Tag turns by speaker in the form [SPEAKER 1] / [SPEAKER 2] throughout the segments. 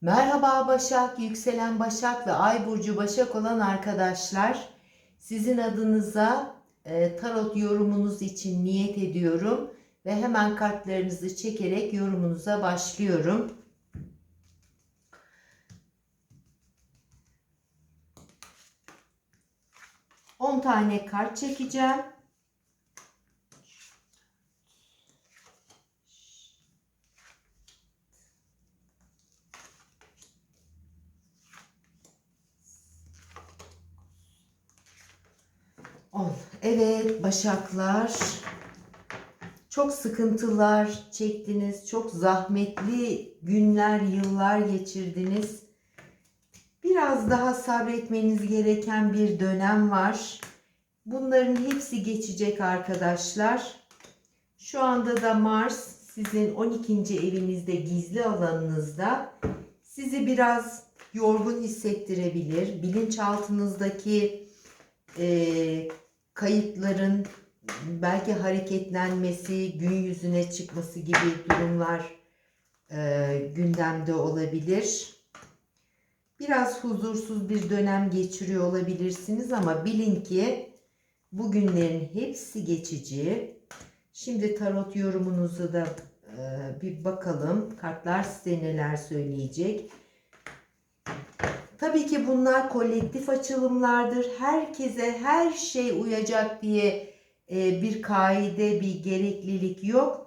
[SPEAKER 1] Merhaba Başak, yükselen Başak ve Ay burcu Başak olan arkadaşlar. Sizin adınıza e, tarot yorumunuz için niyet ediyorum ve hemen kartlarınızı çekerek yorumunuza başlıyorum. On tane kart çekeceğim. On. Evet Başaklar. Çok sıkıntılar çektiniz. Çok zahmetli günler, yıllar geçirdiniz. Biraz daha sabretmeniz gereken bir dönem var. Bunların hepsi geçecek arkadaşlar. Şu anda da Mars sizin 12. evinizde gizli alanınızda sizi biraz yorgun hissettirebilir. Bilinçaltınızdaki e, kayıtların belki hareketlenmesi, gün yüzüne çıkması gibi durumlar e, gündemde olabilir. Biraz huzursuz bir dönem geçiriyor olabilirsiniz ama bilin ki bu günlerin hepsi geçici. Şimdi tarot yorumunuzu da e, bir bakalım. Kartlar size neler söyleyecek. Tabii ki bunlar kolektif açılımlardır. Herkese her şey uyacak diye e, bir kaide, bir gereklilik yok.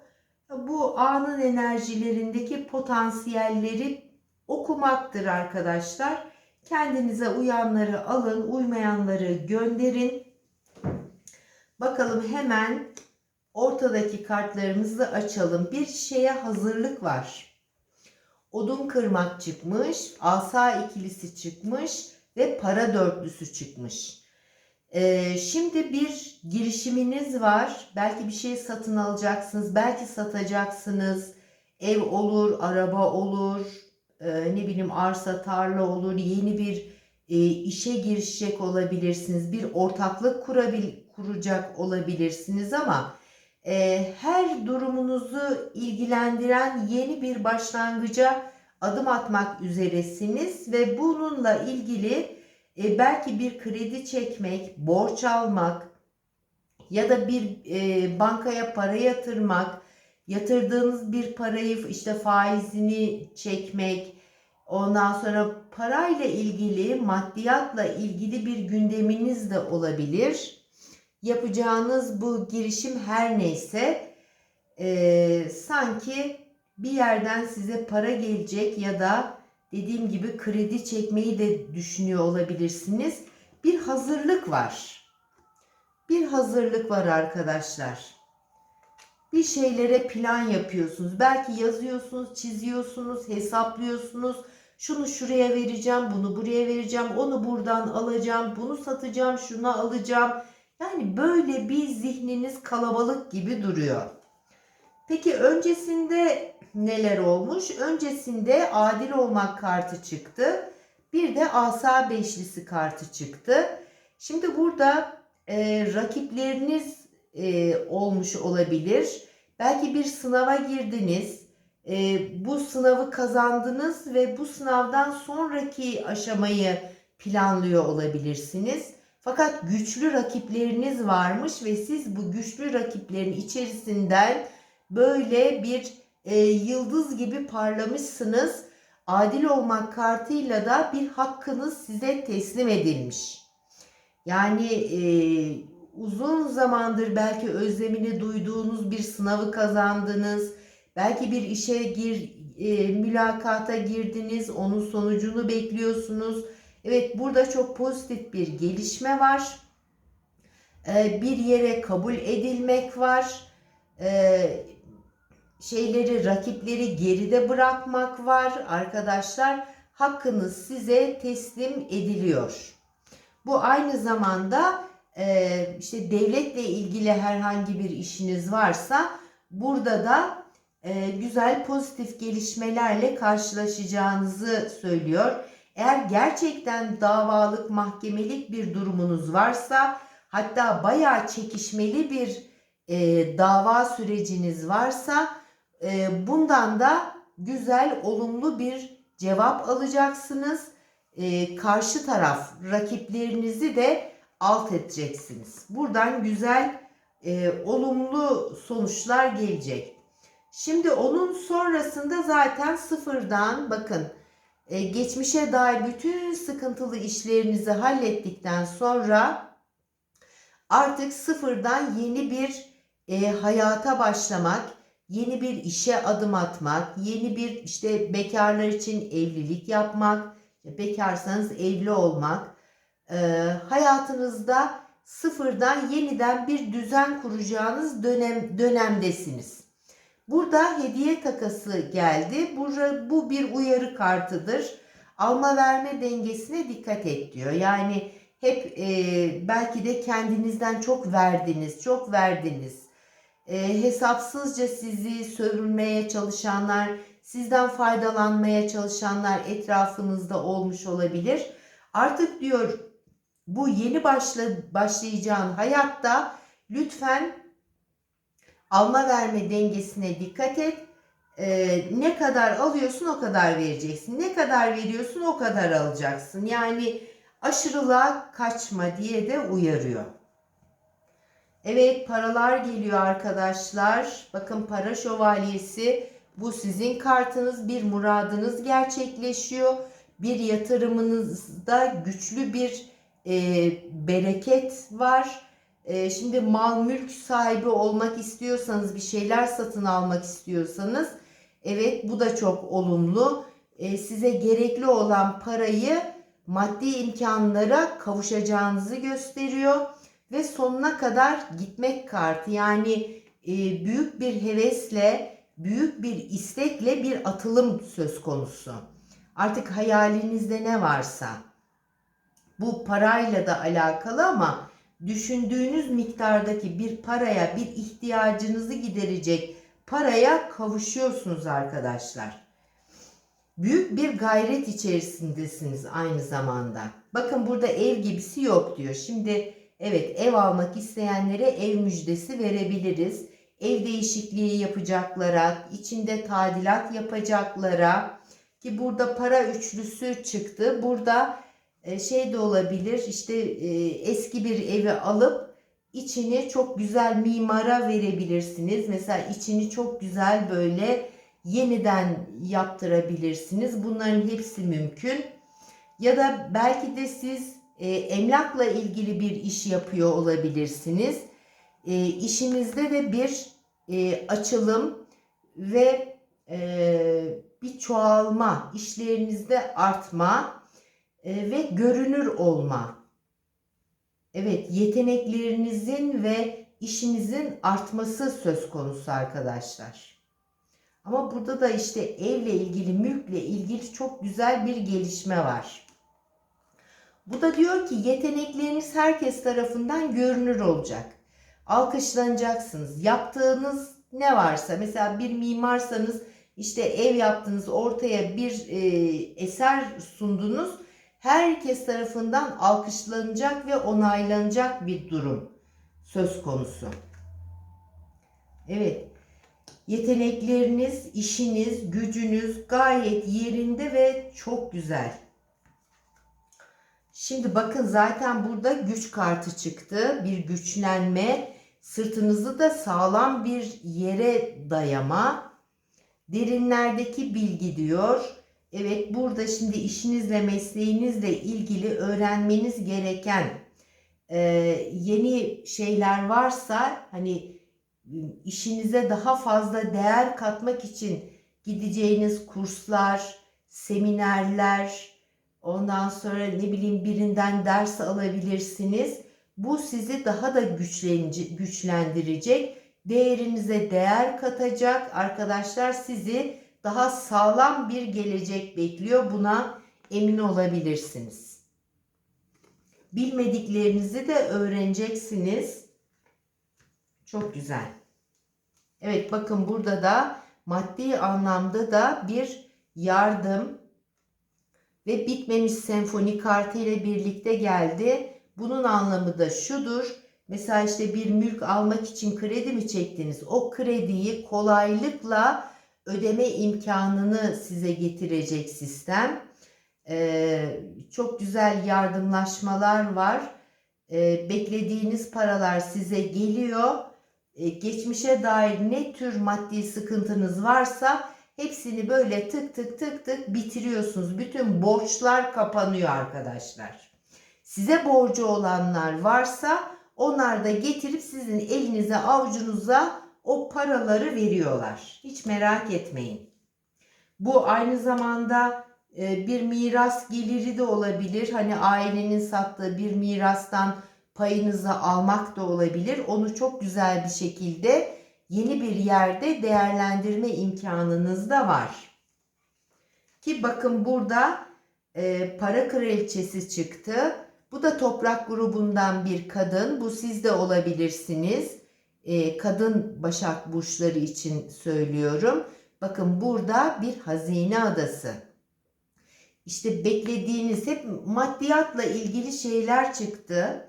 [SPEAKER 1] Bu anın enerjilerindeki potansiyelleri okumaktır arkadaşlar. Kendinize uyanları alın, uymayanları gönderin. Bakalım hemen ortadaki kartlarımızı açalım. Bir şeye hazırlık var. Odun kırmak çıkmış, asa ikilisi çıkmış ve para dörtlüsü çıkmış. Ee, şimdi bir girişiminiz var. Belki bir şey satın alacaksınız, belki satacaksınız. Ev olur, araba olur, e, ne bileyim arsa, tarla olur, yeni bir e, işe girişecek olabilirsiniz. Bir ortaklık kurabil, kuracak olabilirsiniz ama her durumunuzu ilgilendiren yeni bir başlangıca adım atmak üzeresiniz ve bununla ilgili e, belki bir kredi çekmek, borç almak ya da bir e, bankaya para yatırmak, yatırdığınız bir parayı işte faizini çekmek, ondan sonra parayla ilgili, maddiyatla ilgili bir gündeminiz de olabilir. Yapacağınız bu girişim her neyse e, sanki bir yerden size para gelecek ya da dediğim gibi kredi çekmeyi de düşünüyor olabilirsiniz. Bir hazırlık var. Bir hazırlık var arkadaşlar. Bir şeylere plan yapıyorsunuz. Belki yazıyorsunuz, çiziyorsunuz, hesaplıyorsunuz. Şunu şuraya vereceğim, bunu buraya vereceğim, onu buradan alacağım, bunu satacağım, şunu alacağım. Yani böyle bir zihniniz kalabalık gibi duruyor. Peki öncesinde neler olmuş? Öncesinde adil olmak kartı çıktı. Bir de asa beşlisi kartı çıktı. Şimdi burada e, rakipleriniz e, olmuş olabilir. Belki bir sınava girdiniz. E, bu sınavı kazandınız ve bu sınavdan sonraki aşamayı planlıyor olabilirsiniz. Fakat güçlü rakipleriniz varmış ve siz bu güçlü rakiplerin içerisinden böyle bir e, yıldız gibi parlamışsınız. Adil olmak kartıyla da bir hakkınız size teslim edilmiş. Yani e, uzun zamandır belki özlemini duyduğunuz bir sınavı kazandınız. Belki bir işe gir, e, mülakata girdiniz, onun sonucunu bekliyorsunuz. Evet burada çok pozitif bir gelişme var. E, bir yere kabul edilmek var. E, şeyleri, rakipleri geride bırakmak var arkadaşlar. Hakkınız size teslim ediliyor. Bu aynı zamanda e, işte devletle ilgili herhangi bir işiniz varsa burada da e, güzel pozitif gelişmelerle karşılaşacağınızı söylüyor. Eğer gerçekten davalık, mahkemelik bir durumunuz varsa hatta bayağı çekişmeli bir e, dava süreciniz varsa e, bundan da güzel, olumlu bir cevap alacaksınız. Ee, karşı taraf rakiplerinizi de alt edeceksiniz. Buradan güzel e, olumlu sonuçlar gelecek. Şimdi onun sonrasında zaten sıfırdan bakın e, geçmişe dair bütün sıkıntılı işlerinizi hallettikten sonra artık sıfırdan yeni bir e, hayata başlamak, yeni bir işe adım atmak, yeni bir işte bekarlar için evlilik yapmak, bekarsanız evli olmak, e, hayatınızda sıfırdan yeniden bir düzen kuracağınız dönem dönemdesiniz. Burada hediye takası geldi. Bu, bu bir uyarı kartıdır. Alma verme dengesine dikkat et diyor. Yani hep e, belki de kendinizden çok verdiniz, çok verdiniz. E, hesapsızca sizi sömürmeye çalışanlar, sizden faydalanmaya çalışanlar etrafınızda olmuş olabilir. Artık diyor bu yeni başla, başlayacağın hayatta lütfen alma verme dengesine dikkat et. Ee, ne kadar alıyorsun o kadar vereceksin. Ne kadar veriyorsun o kadar alacaksın. Yani aşırılığa kaçma diye de uyarıyor. Evet paralar geliyor arkadaşlar. Bakın para şövalyesi. Bu sizin kartınız. Bir muradınız gerçekleşiyor. Bir yatırımınızda güçlü bir e, bereket var. E, şimdi mal mülk sahibi olmak istiyorsanız, bir şeyler satın almak istiyorsanız, evet bu da çok olumlu. E, size gerekli olan parayı maddi imkanlara kavuşacağınızı gösteriyor ve sonuna kadar gitmek kartı. Yani e, büyük bir hevesle, büyük bir istekle bir atılım söz konusu. Artık hayalinizde ne varsa bu parayla da alakalı ama düşündüğünüz miktardaki bir paraya, bir ihtiyacınızı giderecek paraya kavuşuyorsunuz arkadaşlar. Büyük bir gayret içerisindesiniz aynı zamanda. Bakın burada ev gibisi yok diyor. Şimdi evet ev almak isteyenlere ev müjdesi verebiliriz. Ev değişikliği yapacaklara, içinde tadilat yapacaklara ki burada para üçlüsü çıktı. Burada şey de olabilir işte e, eski bir evi alıp içini çok güzel mimara verebilirsiniz. Mesela içini çok güzel böyle yeniden yaptırabilirsiniz. Bunların hepsi mümkün. Ya da belki de siz e, emlakla ilgili bir iş yapıyor olabilirsiniz. E, işinizde de bir e, açılım ve bir çoğalma, işlerinizde artma e, ve görünür olma. Evet, yeteneklerinizin ve işinizin artması söz konusu arkadaşlar. Ama burada da işte evle ilgili, mülkle ilgili çok güzel bir gelişme var. Bu da diyor ki yetenekleriniz herkes tarafından görünür olacak. Alkışlanacaksınız. Yaptığınız ne varsa mesela bir mimarsanız işte ev yaptınız ortaya bir e, eser sundunuz herkes tarafından alkışlanacak ve onaylanacak bir durum söz konusu. Evet. Yetenekleriniz, işiniz, gücünüz gayet yerinde ve çok güzel. Şimdi bakın zaten burada güç kartı çıktı. Bir güçlenme, sırtınızı da sağlam bir yere dayama. Derinlerdeki bilgi diyor Evet burada şimdi işinizle mesleğinizle ilgili öğrenmeniz gereken e, yeni şeyler varsa hani işinize daha fazla değer katmak için gideceğiniz kurslar, seminerler, ondan sonra ne bileyim birinden ders alabilirsiniz. Bu sizi daha da güçlendirecek, değerinize değer katacak. Arkadaşlar sizi daha sağlam bir gelecek bekliyor. Buna emin olabilirsiniz. Bilmediklerinizi de öğreneceksiniz. Çok güzel. Evet bakın burada da maddi anlamda da bir yardım ve bitmemiş senfoni kartı ile birlikte geldi. Bunun anlamı da şudur. Mesela işte bir mülk almak için kredi mi çektiniz? O krediyi kolaylıkla ödeme imkanını size getirecek sistem. Ee, çok güzel yardımlaşmalar var. Ee, beklediğiniz paralar size geliyor. Ee, geçmişe dair ne tür maddi sıkıntınız varsa hepsini böyle tık tık tık tık bitiriyorsunuz. Bütün borçlar kapanıyor arkadaşlar. Size borcu olanlar varsa onlar da getirip sizin elinize avucunuza o paraları veriyorlar. Hiç merak etmeyin. Bu aynı zamanda e, bir miras geliri de olabilir. Hani ailenin sattığı bir mirastan payınızı almak da olabilir. Onu çok güzel bir şekilde yeni bir yerde değerlendirme imkanınız da var. Ki bakın burada e, para kraliçesi çıktı. Bu da toprak grubundan bir kadın. Bu siz de olabilirsiniz. E, kadın başak burçları için söylüyorum. Bakın burada bir hazine adası. İşte beklediğiniz hep maddiyatla ilgili şeyler çıktı.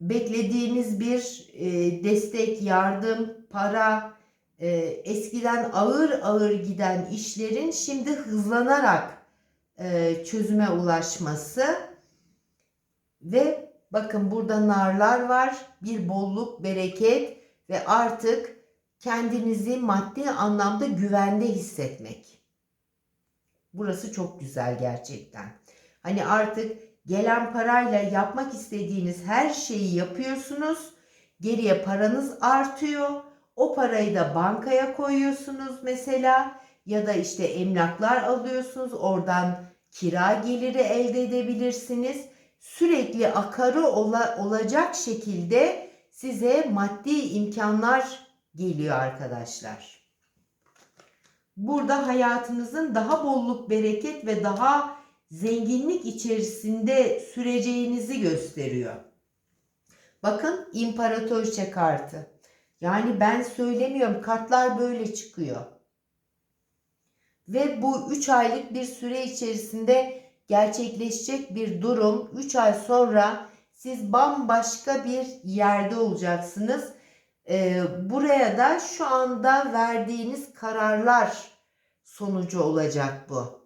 [SPEAKER 1] Beklediğiniz bir e, destek, yardım, para, e, eskiden ağır ağır giden işlerin şimdi hızlanarak e, çözüme ulaşması ve bakın burada narlar var, bir bolluk, bereket ve artık kendinizi maddi anlamda güvende hissetmek. Burası çok güzel gerçekten. Hani artık gelen parayla yapmak istediğiniz her şeyi yapıyorsunuz. Geriye paranız artıyor. O parayı da bankaya koyuyorsunuz mesela ya da işte emlaklar alıyorsunuz. Oradan kira geliri elde edebilirsiniz. Sürekli akarı ola, olacak şekilde size maddi imkanlar geliyor arkadaşlar. Burada hayatınızın daha bolluk, bereket ve daha zenginlik içerisinde süreceğinizi gösteriyor. Bakın imparatorça kartı. Yani ben söylemiyorum kartlar böyle çıkıyor. Ve bu 3 aylık bir süre içerisinde gerçekleşecek bir durum. 3 ay sonra siz bambaşka bir yerde olacaksınız. Ee, buraya da şu anda verdiğiniz kararlar sonucu olacak bu.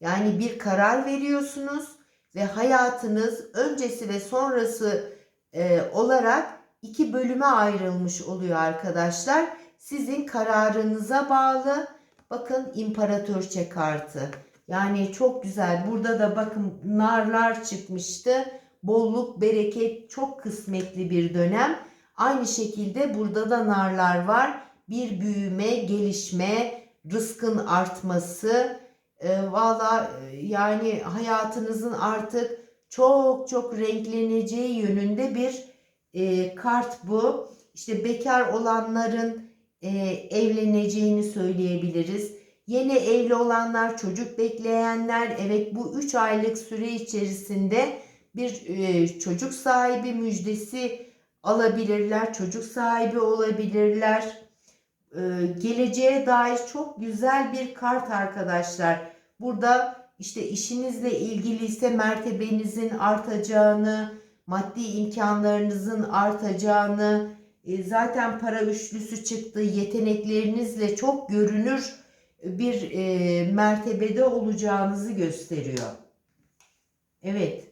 [SPEAKER 1] Yani bir karar veriyorsunuz ve hayatınız öncesi ve sonrası e, olarak iki bölüme ayrılmış oluyor arkadaşlar. Sizin kararınıza bağlı. Bakın imparatorçe kartı. Yani çok güzel. Burada da bakın narlar çıkmıştı. Bolluk, bereket, çok kısmetli bir dönem. Aynı şekilde burada da narlar var. Bir büyüme, gelişme, rızkın artması. E, Valla yani hayatınızın artık çok çok renkleneceği yönünde bir e, kart bu. İşte bekar olanların e, evleneceğini söyleyebiliriz. Yeni evli olanlar, çocuk bekleyenler evet bu 3 aylık süre içerisinde bir e, çocuk sahibi müjdesi alabilirler, çocuk sahibi olabilirler. E, geleceğe dair çok güzel bir kart arkadaşlar. Burada işte işinizle ilgili ise mertebenizin artacağını, maddi imkanlarınızın artacağını, e, zaten para üçlüsü çıktı, yeteneklerinizle çok görünür bir e, mertebede olacağınızı gösteriyor. Evet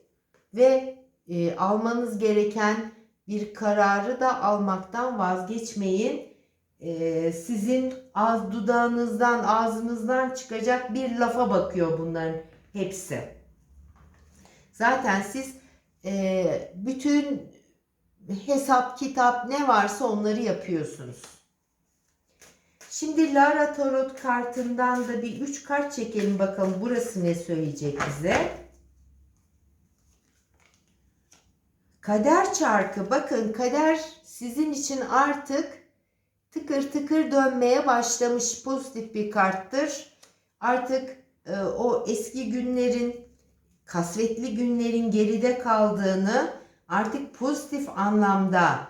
[SPEAKER 1] ve e, almanız gereken bir kararı da almaktan vazgeçmeyin. E, sizin ağız dudağınızdan, ağzınızdan çıkacak bir lafa bakıyor bunların hepsi. Zaten siz e, bütün hesap, kitap ne varsa onları yapıyorsunuz. Şimdi Lara Tarot kartından da bir 3 kart çekelim bakalım burası ne söyleyecek bize. Kader çarkı bakın kader sizin için artık tıkır tıkır dönmeye başlamış pozitif bir karttır. Artık e, o eski günlerin kasvetli günlerin geride kaldığını artık pozitif anlamda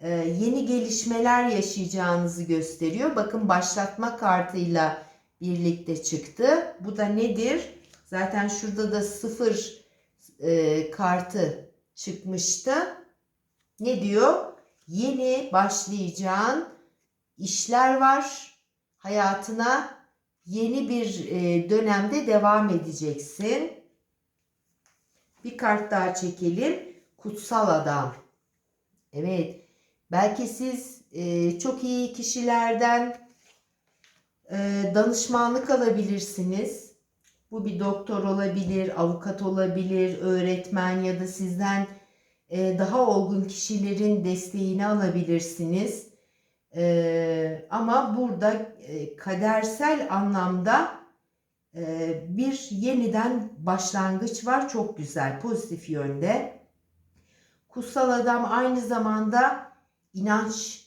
[SPEAKER 1] yeni gelişmeler yaşayacağınızı gösteriyor. Bakın başlatma kartıyla birlikte çıktı. Bu da nedir? Zaten şurada da sıfır e, kartı çıkmıştı. Ne diyor? Yeni başlayacağın işler var. hayatına yeni bir e, dönemde devam edeceksin. Bir kart daha çekelim. Kutsal adam. Evet. Belki siz e, çok iyi kişilerden e, danışmanlık alabilirsiniz. Bu bir doktor olabilir, avukat olabilir, öğretmen ya da sizden e, daha olgun kişilerin desteğini alabilirsiniz. E, ama burada e, kadersel anlamda e, bir yeniden başlangıç var. Çok güzel, pozitif yönde. Kutsal adam aynı zamanda inanç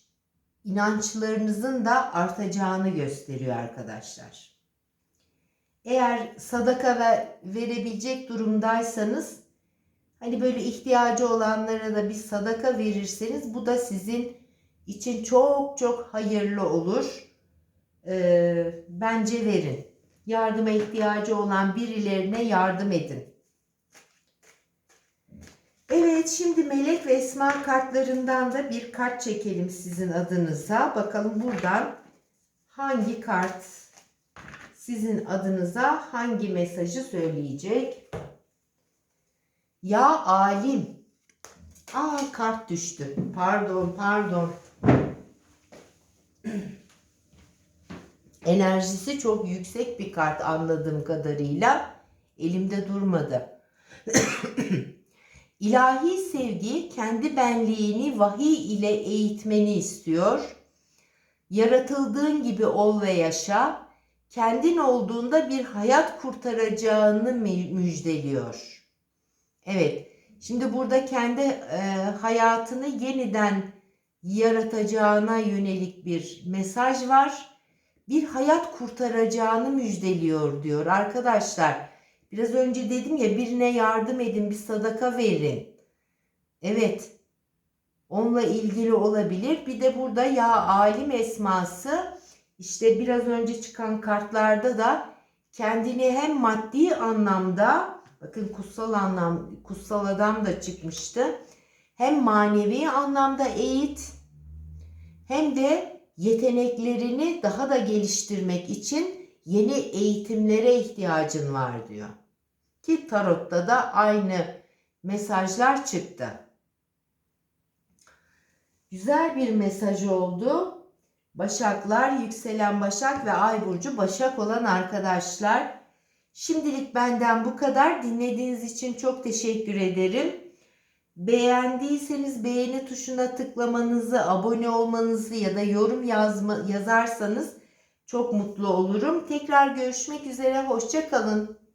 [SPEAKER 1] inançlarınızın da artacağını gösteriyor arkadaşlar. Eğer sadaka ver, verebilecek durumdaysanız hani böyle ihtiyacı olanlara da bir sadaka verirseniz bu da sizin için çok çok hayırlı olur. Ee, bence verin. Yardıma ihtiyacı olan birilerine yardım edin. Evet şimdi melek ve esma kartlarından da bir kart çekelim sizin adınıza. Bakalım buradan hangi kart sizin adınıza hangi mesajı söyleyecek? Ya alim. Aa kart düştü. Pardon pardon. Enerjisi çok yüksek bir kart anladığım kadarıyla. Elimde durmadı. İlahi sevgi kendi benliğini vahiy ile eğitmeni istiyor. Yaratıldığın gibi ol ve yaşa. Kendin olduğunda bir hayat kurtaracağını müjdeliyor. Evet. Şimdi burada kendi e, hayatını yeniden yaratacağına yönelik bir mesaj var. Bir hayat kurtaracağını müjdeliyor diyor arkadaşlar. Biraz önce dedim ya birine yardım edin, bir sadaka verin. Evet. Onunla ilgili olabilir. Bir de burada ya alim esması işte biraz önce çıkan kartlarda da kendini hem maddi anlamda bakın kutsal anlam kutsal adam da çıkmıştı. Hem manevi anlamda eğit hem de yeteneklerini daha da geliştirmek için yeni eğitimlere ihtiyacın var diyor. Ki tarotta da aynı mesajlar çıktı. Güzel bir mesaj oldu. Başaklar, yükselen Başak ve Ay burcu Başak olan arkadaşlar. Şimdilik benden bu kadar. Dinlediğiniz için çok teşekkür ederim. Beğendiyseniz beğeni tuşuna tıklamanızı, abone olmanızı ya da yorum yazma, yazarsanız çok mutlu olurum. Tekrar görüşmek üzere. Hoşça kalın.